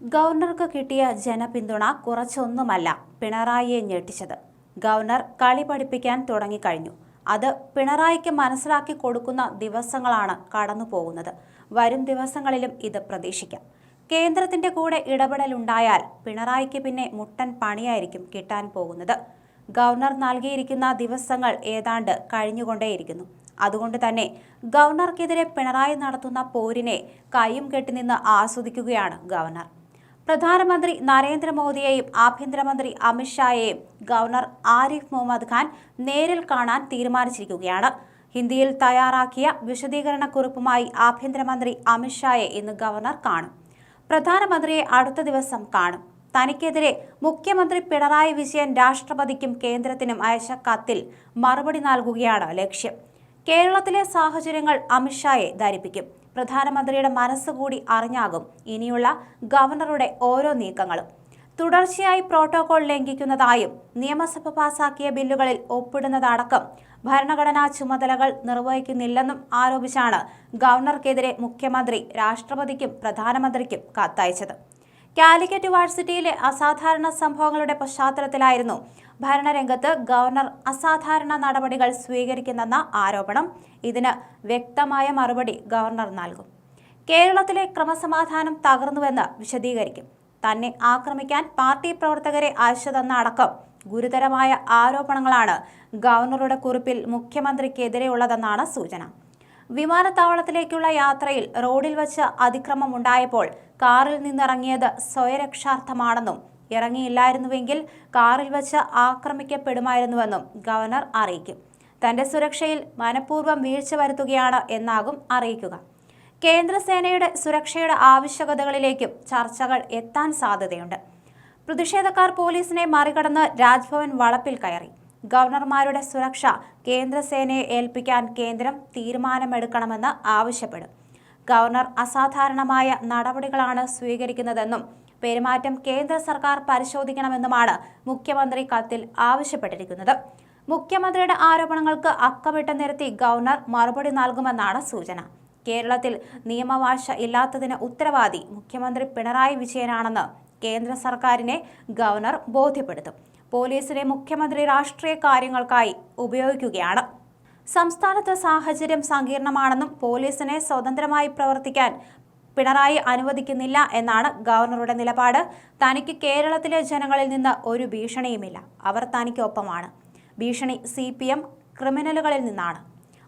ഗവർണർക്ക് കിട്ടിയ ജനപിന്തുണ കുറച്ചൊന്നുമല്ല പിണറായിയെ ഞെട്ടിച്ചത്. ഗവർണർ കളി പഠിപ്പിക്കാൻ തുടങ്ങിക്കഴിഞ്ഞു. അത് പിണറായിക്ക് മനസ്സിലാക്കി കൊടുക്കുന്ന ദിവസങ്ങളാണ് കടന്നു പോകുന്നത് വരും ദിവസങ്ങളിലും ഇത് പ്രതീക്ഷിക്കാം. കേന്ദ്രത്തിന്റെ കൂടെ ഇടപെടലുണ്ടായാൽ പിണറായിക്ക് പിന്നെ മുട്ടൻ പണിയായിരിക്കും കിട്ടാൻ പോകുന്നത്. ഗവർണർ നൽകിയിരിക്കുന്ന ദിവസങ്ങൾ ഏതാണ്ട് കഴിഞ്ഞുകൊണ്ടേയിരിക്കുന്നു. അതുകൊണ്ട് തന്നെ ഗവർണർക്കെതിരെ പിണറായി നടത്തുന്ന പോരിനെ കൈയും കെട്ടിനിന്ന് ആസ്വദിക്കുകയാണ് ഗവർണർ. പ്രധാനമന്ത്രി നരേന്ദ്രമോദിയെയും ആഭ്യന്തരമന്ത്രി അമിത്ഷായെയും ഗവർണർ ആരിഫ് മുഹമ്മദ് ഖാൻ നേരിൽ കാണാൻ തീരുമാനിച്ചിരിക്കുകയാണ്. ഹിന്ദിയിൽ തയ്യാറാക്കിയ വിശദീകരണക്കുറിപ്പുമായി ആഭ്യന്തരമന്ത്രി അമിത്ഷായെ ഇന്ന് ഗവർണർ കാണും. പ്രധാനമന്ത്രിയെ അടുത്ത ദിവസം കാണും. തനിക്കെതിരെ മുഖ്യമന്ത്രി പിണറായി വിജയൻ രാഷ്ട്രപതിക്കും കേന്ദ്രത്തിനും അയച്ച കത്തിൽ മറുപടി നൽകുകയാണ് ലക്ഷ്യം. കേരളത്തിലെ സാഹചര്യങ്ങൾ അമിത്ഷായെ ധരിപ്പിക്കും. പ്രധാനമന്ത്രിയുടെ മനസ്സുകൂടി അറിഞ്ഞാകും ഇനിയുള്ള ഗവർണറുടെ ഓരോ നീക്കങ്ങളും. തുടർച്ചയായി പ്രോട്ടോകോൾ ലംഘിക്കുന്നതായും നിയമസഭ പാസാക്കിയ ബില്ലുകളിൽ ഒപ്പിടുന്നതടക്കം ഭരണഘടനാ ചുമതലകൾ നിർവഹിക്കുന്നില്ലെന്നും ആരോപിച്ചാണ് ഗവർണർക്കെതിരെ മുഖ്യമന്ത്രി രാഷ്ട്രപതിക്കും പ്രധാനമന്ത്രിക്കും കത്തയച്ചത്. കാലിക്കറ്റ് യൂണിവേഴ്സിറ്റിയിലെ അസാധാരണ സംഭവങ്ങളുടെ പശ്ചാത്തലത്തിലായിരുന്നു ഭരണരംഗത്ത് ഗവർണർ അസാധാരണ നടപടികൾ സ്വീകരിക്കുന്നെന്ന ആരോപണം. ഇതിന് വ്യക്തമായ മറുപടി ഗവർണർ നൽകും. കേരളത്തിലെ ക്രമസമാധാനം തകർന്നുവെന്ന് വിശദീകരിക്കും. തന്നെ ആക്രമിക്കാൻ പാർട്ടി പ്രവർത്തകരെ അയച്ചതെന്ന അടക്കം ഗുരുതരമായ ആരോപണങ്ങളാണ് ഗവർണറുടെ കുറിപ്പിൽ മുഖ്യമന്ത്രിക്കെതിരെയുള്ളതെന്നാണ് സൂചന. വിമാനത്താവളത്തിലേക്കുള്ള യാത്രയിൽ റോഡിൽ വച്ച് അതിക്രമം ഉണ്ടായപ്പോൾ കാറിൽ നിന്നിറങ്ങിയത് സ്വയരക്ഷാർത്ഥമാണെന്നും ഇറങ്ങിയില്ലായിരുന്നുവെങ്കിൽ കാറിൽ വച്ച് ആക്രമിക്കപ്പെടുമായിരുന്നുവെന്നും ഗവർണർ അറിയിക്കും. തന്റെ സുരക്ഷയിൽ മനഃപൂർവം വീഴ്ച വരുത്തുകയാണ് എന്നാകും അറിയിക്കുക. കേന്ദ്രസേനയുടെ സുരക്ഷയുടെ ആവശ്യകതകളിലേക്കും ചർച്ചകൾ എത്താൻ സാധ്യതയുണ്ട്. പ്രതിഷേധക്കാർ പോലീസിനെ മറികടന്ന് രാജ്ഭവൻ വളപ്പിൽ കയറി. ഗവർണർമാരുടെ സുരക്ഷ കേന്ദ്രസേനയെ ഏൽപ്പിക്കാൻ കേന്ദ്രം തീരുമാനമെടുക്കണമെന്ന് ആവശ്യപ്പെടും. ഗവർണർ അസാധാരണമായ നടപടികളാണ് സ്വീകരിക്കുന്നതെന്നും പെരുമാറ്റം കേന്ദ്ര സർക്കാർ പരിശോധിക്കണമെന്നുമാണ് മുഖ്യമന്ത്രി കത്തിൽ ആവശ്യപ്പെട്ടിരിക്കുന്നത്. മുഖ്യമന്ത്രിയുടെ ആരോപണങ്ങൾക്ക് അക്കമിട്ട് നിരത്തി ഗവർണർ മറുപടി നൽകുമെന്നാണ് സൂചന. കേരളത്തിൽ നിയമവാഴ്ച ഇല്ലാത്തതിന് ഉത്തരവാദി മുഖ്യമന്ത്രി പിണറായി വിജയനാണെന്ന് കേന്ദ്ര സർക്കാരിനെ ഗവർണർ ബോധ്യപ്പെടുത്തും. പോലീസിനെ മുഖ്യമന്ത്രി രാഷ്ട്രീയ കാര്യങ്ങൾക്കായി ഉപയോഗിക്കുകയാണ്. സംസ്ഥാനത്ത് സാഹചര്യം സങ്കീർണമാണെന്നും പോലീസിനെ സ്വതന്ത്രമായി പ്രവർത്തിക്കാൻ പിണറായി അനുവദിക്കുന്നില്ല എന്നാണ് ഗവർണറുടെ നിലപാട്. തനിക്ക് കേരളത്തിലെ ജനങ്ങളിൽ നിന്ന് ഒരു ഭീഷണിയുമില്ല. അവർ തനിക്കൊപ്പമാണ്. ഭീഷണി സി പി എം ക്രിമിനലുകളിൽ നിന്നാണ്.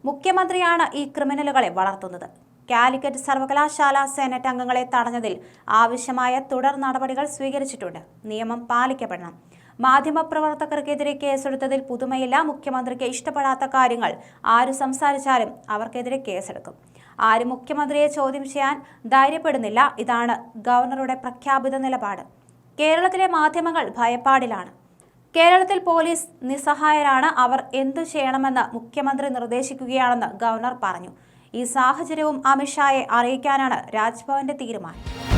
മുഖ്യമന്ത്രിയാണ് ഈ ക്രിമിനലുകളെ വളർത്തുന്നത്. കാലിക്കറ്റ് സർവകലാശാല സെനറ്റ് അംഗങ്ങളെ തടഞ്ഞതിൽ ആവശ്യമായ തുടർ നടപടികൾ സ്വീകരിച്ചിട്ടുണ്ട്. നിയമം പാലിക്കപ്പെടണം. മാധ്യമപ്രവർത്തകർക്കെതിരെ കേസെടുത്തതിൽ പുതുമയില്ല. മുഖ്യമന്ത്രിക്ക് ഇഷ്ടപ്പെടാത്ത കാര്യങ്ങൾ ആര് സംസാരിച്ചാലും അവർക്കെതിരെ കേസെടുക്കും. ആര് മുഖ്യമന്ത്രിയെ ചോദ്യം ചെയ്യാൻ ധൈര്യപ്പെടുന്നില്ല ഇതാണ് ഗവർണറുടെ പ്രഖ്യാപിത നിലപാട്. കേരളത്തിലെ മാധ്യമങ്ങൾ ഭയപ്പാടിലാണ്. കേരളത്തിൽ പോലീസ് നിസ്സഹായരാണ് അവർ എന്തു ചെയ്യണമെന്ന് മുഖ്യമന്ത്രി നിർദ്ദേശിക്കുകയാണെന്ന് ഗവർണർ പറഞ്ഞു. ഈ സാഹചര്യവും അമിത്ഷായെ അറിയിക്കാനാണ് രാജ്ഭവന്റെ തീരുമാനം.